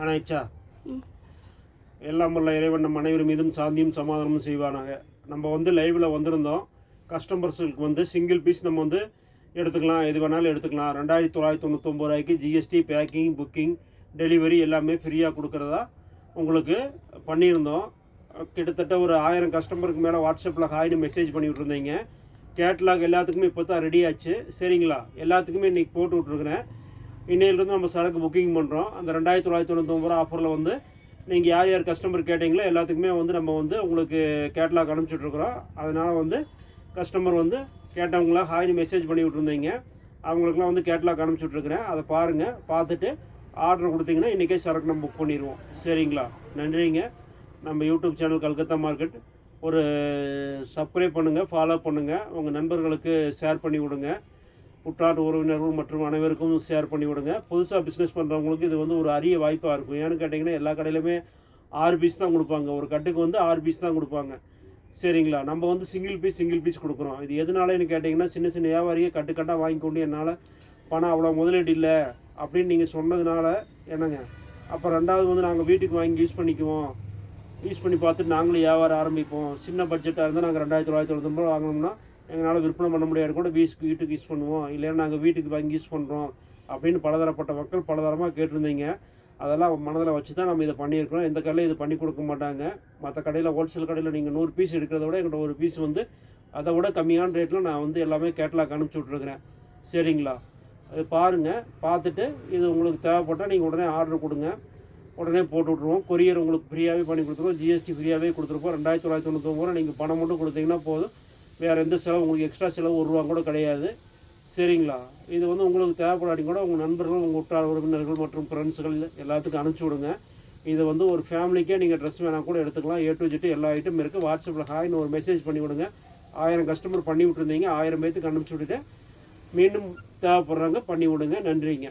ஆனாய்ச்சா எல்லாம் வல்ல இறைவன் நம் அனைவர் மீதும் சாந்தியும் சமாதானமும் செய்வானாங்க நம்ம வந்து லைவில் வந்திருந்தோம். கஸ்டமர்ஸுக்கு வந்து சிங்கிள் பீஸ் நம்ம வந்து எடுத்துக்கலாம். எது வேணாலும் எடுத்துக்கலாம். ரெண்டாயிரத்தி தொள்ளாயிரத்தி தொண்ணூத்தொம்பது ரூபாய்க்கு ஜிஎஸ்டி பேக்கிங் புக்கிங் டெலிவரி எல்லாமே ஃப்ரீயாக கொடுக்குறதா உங்களுக்கு பண்ணியிருந்தோம். கிட்டத்தட்ட ஒரு ஆயிரம் கஸ்டமருக்கு மேலே வாட்ஸ்அப்பில் ஹாய்னு மெசேஜ் பண்ணி விட்ருந்தீங்க கேட்லாக் எல்லாத்துக்குமே இப்போ தான் ரெடி ஆச்சு. சரிங்களா? எல்லாத்துக்குமே இன்றைக்கி போட்டு விட்ருக்குறேன் இன்னையிலிருந்து நம்ம சரக்கு புக்கிங் பண்ணுறோம் அந்த ரெண்டாயிரத்தி தொள்ளாயிரத்தி தொண்ணூத்தொம்பது ரூபா ஆஃபரில் வந்து நீங்கள் யார் யார் கஸ்டமர் கேட்டிங்களோ எல்லாத்துக்குமே வந்து நம்ம வந்து உங்களுக்கு கேட்லாக் அனுப்பிச்சிட்ருக்குறோம் அதனால் வந்து கஸ்டமர் வந்து கேட்டவங்கள ஹாய்னு மெசேஜ் பண்ணி விட்ருந்தீங்க அவங்களுக்குலாம் வந்து கேட்லாக் அனுப்பிச்சுட்ருக்குறேன் அதை பாருங்கள் பார்த்துட்டு ஆர்டர் கொடுத்தீங்கன்னா இன்றைக்கே சரக்கு நம்ம புக் பண்ணிடுவோம். சரிங்களா? நன்றிங்க. நம்ம யூடியூப் சேனல் கல்கத்தா மார்க்கெட் ஒரு சப்ஸ்கிரைப் பண்ணுங்கள் ஃபாலோ பண்ணுங்கள் உங்கள் நண்பர்களுக்கு ஷேர் பண்ணி விடுங்க. உற்றார் உறவினர்கள் மற்றும் அனைவருக்கும் ஷேர் பண்ணி விடுங்க புதுசாக பிஸ்னஸ் பண்ணுறவங்களுக்கு இது வந்து ஒரு அரிய வாய்ப்பாக இருக்கும். ஏன்னு கேட்டிங்கன்னா எல்லா கடையிலுமே ஆறு பீஸ் தான் கொடுப்பாங்க. ஒரு கட்டுக்கு வந்து ஆறு பீஸ் தான் கொடுப்பாங்க. சரிங்களா? நம்ம வந்து சிங்கிள் பீஸ் சிங்கிள் பீஸ் கொடுக்குறோம். இது எதனாலன்னு கேட்டிங்கன்னா சின்ன சின்ன வியாபாரியை கட்டு வாங்கி கொண்டு என்னால் பணம் அவ்வளோ முதலீடு இல்லை அப்படின்னு நீங்கள் சொன்னதுனால என்னங்க? அப்போ ரெண்டாவது வந்து நாங்கள் வீட்டுக்கு வாங்கி யூஸ் பண்ணிக்குவோம். யூஸ் பண்ணி பார்த்துட்டு நாங்களும் வியாபாரம் ஆரம்பிப்போம். சின்ன பட்ஜெட்டாக இருந்தால் நாங்கள் ரெண்டாயிரத்தி தொள்ளாயிரத்தி தொண்ணூத்தொம்பது வாங்கினோம்னா எங்களால் விற்பனை பண்ண முடியாது. கூட வீஸ்க்கு வீட்டுக்கு யூஸ் பண்ணுவோம். இல்லைன்னா நாங்கள் வீட்டுக்கு வாங்கி யூஸ் பண்ணுறோம் அப்படின்னு பலதரப்பட்ட மக்கள் பலதரமாக கேட்டிருந்தீங்க. அதெல்லாம் மனதில் வச்சு தான் நம்ம இதை பண்ணியிருக்கிறோம். எந்த கடையில் இது பண்ணி கொடுக்க மாட்டாங்க. மற்ற கடையில் ஹோல்சேல் கடையில் நீங்கள் நூறு பீஸ் எடுக்கிறத விட எங்கள்கிட்ட ஒரு பீஸ் வந்து அதை விட கம்மியான ரேட்டில் நான் வந்து எல்லாமே கேட்லாக் அனுப்பிச்சி விட்ருக்குறேன் சரிங்களா? அது பாருங்கள் பார்த்துட்டு இது உங்களுக்கு தேவைப்பட்டால் நீங்கள் உடனே ஆர்டர் கொடுங்க. உடனே போட்டு விட்ருவோம் கொரியர் உங்களுக்கு ஃப்ரீயாகவே பண்ணி கொடுத்துருவோம். ஜிஎஸ்டி ஃப்ரீயாகவே கொடுத்துருப்போம். ரெண்டாயிரத்தி தொள்ளாயிரத்தி தொண்ணூத்தொம்பது ரூபா நீங்கள் பணம் மட்டும் கொடுத்தீங்கன்னா போதும். வேறு எந்த செலவு உங்களுக்கு எக்ஸ்ட்ரா செலவு ஒரு ரூபா கூட கிடையாது. சரிங்களா? இது வந்து உங்களுக்கு தேவைப்படாட்டி கூட உங்கள் நண்பர்கள் உங்கள் உற்றார் உறவினர்கள் மற்றும் ஃப்ரெண்ட்ஸுகள் எல்லாத்துக்கும் அனுப்பிச்சி விடுங்க. இது வந்து ஒரு ஃபேமிலிக்கே நீங்கள் ட்ரெஸ் வேணால் கூட எடுத்துக்கலாம். ஏ டு ஜெட்டு எல்லா ஐட்டம் இருக்குது வாட்ஸ்அப்பில் ஹாய்னு ஒரு மெசேஜ் பண்ணி விடுங்க. ஆயிரம் கஸ்டமர் பண்ணி விட்டுருந்தீங்க. ஆயிரம் பேத்துக்கு அனுப்பிச்சி விட்டுட்டு மீண்டும் தேவைப்படுறாங்க பண்ணி விடுங்க. நன்றிங்க.